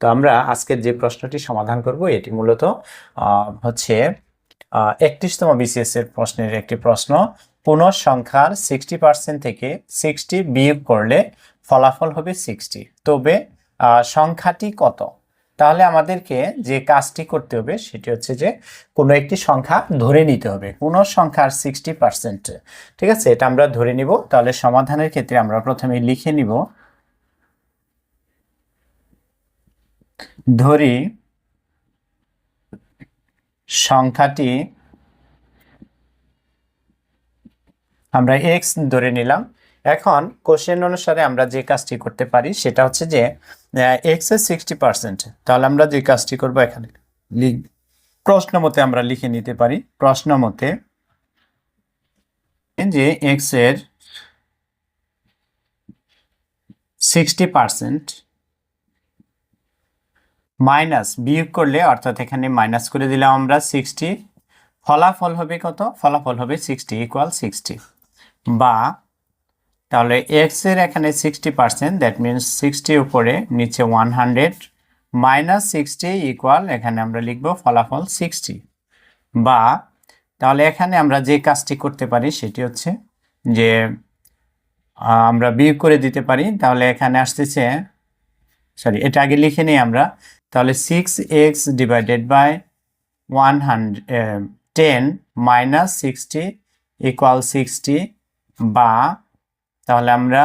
তো আমরা আজকের যে প্রশ্নটি সমাধান করব, এটি মূলত হচ্ছে একত্রিশতম বিসিএস এর প্রশ্নের একটি প্রশ্ন। কোন সংখ্যার সিক্সটি পার্সেন্ট থেকে সিক্সটি বিয়োগ করলে ফলাফল হবে সিক্সটি তবে সংখ্যাটি কত? তাহলে আমাদেরকে যে কাজটি করতে হবে সেটি হচ্ছে যে কোনো একটি সংখ্যা ধরে নিতে হবে। কোনো সংখ্যার সিক্সটি পার্সেন্ট ঠিক আছে? এটা আমরা ধরে নিব। তাহলে সমাধানের ক্ষেত্রে আমরা প্রথমে লিখে নিব ধরি সংখ্যাটি আমরা এক্স ধরে নিলাম। এখন কোশ্চেন অনুসারে আমরা যে কাজটি করতে পারি সেটা হচ্ছে যে এক্সের সিক্সটি পার্সেন্ট তাহলে আমরা যে কাজটি করব এখানে প্রশ্ন মতে আমরা লিখে নিতে পারি। প্রশ্ন মতে যে এক্সের সিক্সটি পার্সেন্ট মাইনাস বিয়োগ করলে, অর্থাৎ এখানে মাইনাস করে দিলাম আমরা সিক্সটি ফলাফল হবে কত? ফলাফল হবে সিক্সটি ইকুয়াল সিক্সটি বা তাহলে এক্সের এখানে sixty percent that means sixty উপরে, নিচে one hundred minus sixty equal এখানে আমরা লিখব ফলাফল সিক্সটি বা তাহলে এখানে আমরা যে কাজটি করতে পারি সেটি হচ্ছে যে আমরা বিয়োগ করে দিতে পারি। তাহলে এখানে আসতেছে সরি এটা আগে লিখে নিই আমরা। তাহলে six x divided by one hundred ten minus sixty equal sixty বা, তাহলে আমরা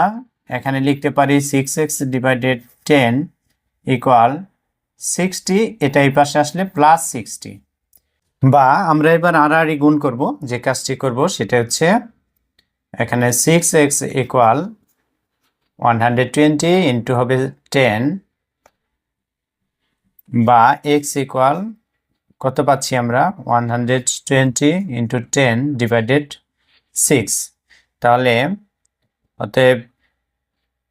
এখানে লিখতে পারি six x divided ten equal sixty এটা এই পাশে আসলে প্লাস সিক্সটি বা আমরা এবার আড়াআড়ি গুণ করব, যে কাজটি করব সেটা হচ্ছে এখানে six x equal one hundred twenty into হবে টেন বা এক্স ইকুয়াল কত পাচ্ছি আমরা? One hundred twenty into ten divided six তাহলে অতএব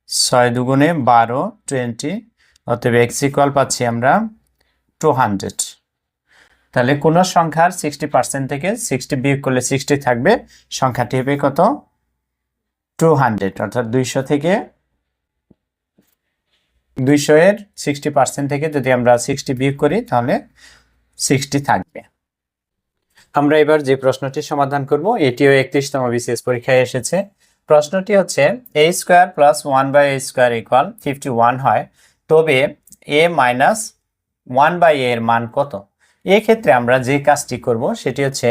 ছয় দুগুণে বারো টোয়েন্টি অতএব এক্স ইকুয়াল পাচ্ছি আমরা টু হান্ড্রেড তাহলে কোনো সংখ্যার সিক্সটি পার্সেন্ট থেকে সিক্সটি বিয়োগ করলে সিক্সটি থাকবে, সংখ্যাটি হবে কত? টু হান্ড্রেড অর্থাৎ দুইশো থেকে দুইশো এর সিক্সটি পার্সেন্ট থেকে যদি আমরা সিক্সটি বিয়োগ করি, তাহলে সিক্সটি থাকবে। আমরা এবার যে প্রশ্নটি সমাধান করব, এটিও একত্রিশতম বিসিএস পরীক্ষায় এসেছে। প্রশ্নটি হচ্ছে a square plus one by a square equal fifty one হয়, তবে এ মাইনাস ওয়ান বাই এর মান কত? এক্ষেত্রে আমরা যে কাজটি করব, সেটি হচ্ছে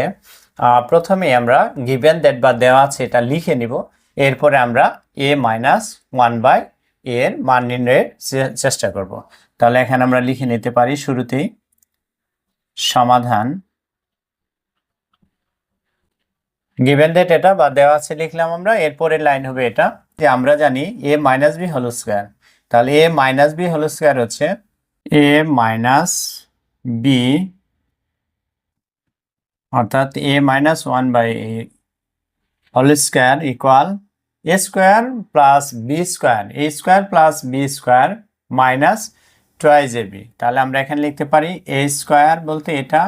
প্রথমে আমরা গিভেন দ্যাট বা দেওয়া আছে এটা লিখে নিব, এরপরে আমরা এ মাইনাস ওয়ান বাই এর মান নির্ণয়ের চেষ্টা করব। তাহলে এখানে আমরা লিখে নিতে পারি শুরুতেই সমাধান গিভেন দ্যাট এটা বা দেওয়া আছে লিখলাম আমরা, এরপরের লাইন হবে এটা যে আমরা জানি a minus b whole square তাহলে a minus b whole square হচ্ছে এ মাইনাস বি অর্থাৎ a minus one by a whole square equal a square plus b square a square plus b square minus twice a b তাহলে আমরা এখানে লিখতে পারি এ square বলতে এটা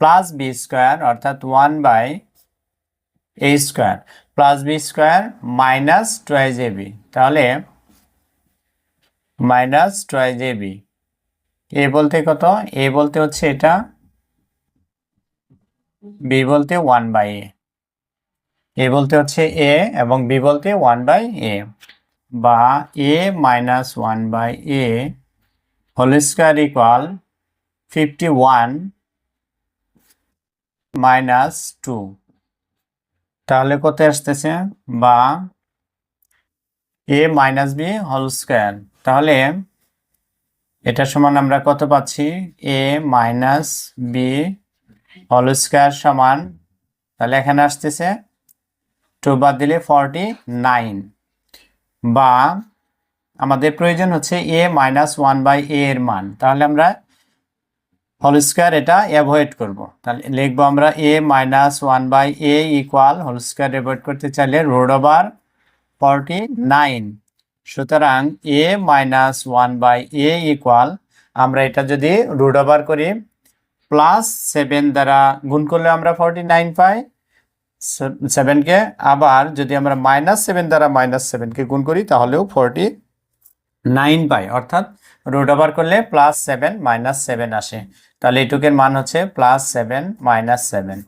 প্লাস বি স্কোয়ার অর্থাৎ one by a square plus b square minus twice a b তাহলে minus twice a b a বলতে কত? এ বলতে হচ্ছে এটা বি বলতে ওয়ান বাই এ এ বলতে হচ্ছে এ এবং বি বলতে ওয়ান বাই এ। বা a minus one by a whole square equal fifty one minus two তাহলে কত আসতেছে? বা a minus b whole square তাহলে এটা সমান আমরা কত পাচ্ছি? A minus b whole square সমান। তাহলে এখানে আসতেছে টু বাদ দিলে ফর্টি নাইন বা আমাদের প্রয়োজন হচ্ছে a minus one by a এর মান। তাহলে আমরা হোল স্কোয়ার এটা অ্যাভয়েড করব। তাহলে লিখব আমরা a minus one by a equal whole square avoid করতে চাইলে রোড ওভার ফর্টি নাইন সুতরাং a minus one by a equal আমরা এটা যদি রুট ওভার করি প্লাস সেভেন দ্বারা গুণ করলে আমরা ফর্টি নাইন পাই। সেভেনকে আবার যদি আমরা মাইনাস সেভেন দ্বারা মাইনাস সেভেনকে গুণ করি, তাহলেও ফোরটি নাইন পাই। অর্থাৎ রুট ওভার করলে প্লাস সেভেন মাইনাস সেভেন আসে। তাহলে এটুকের মান হচ্ছে প্লাস সেভেন মাইনাস সেভেন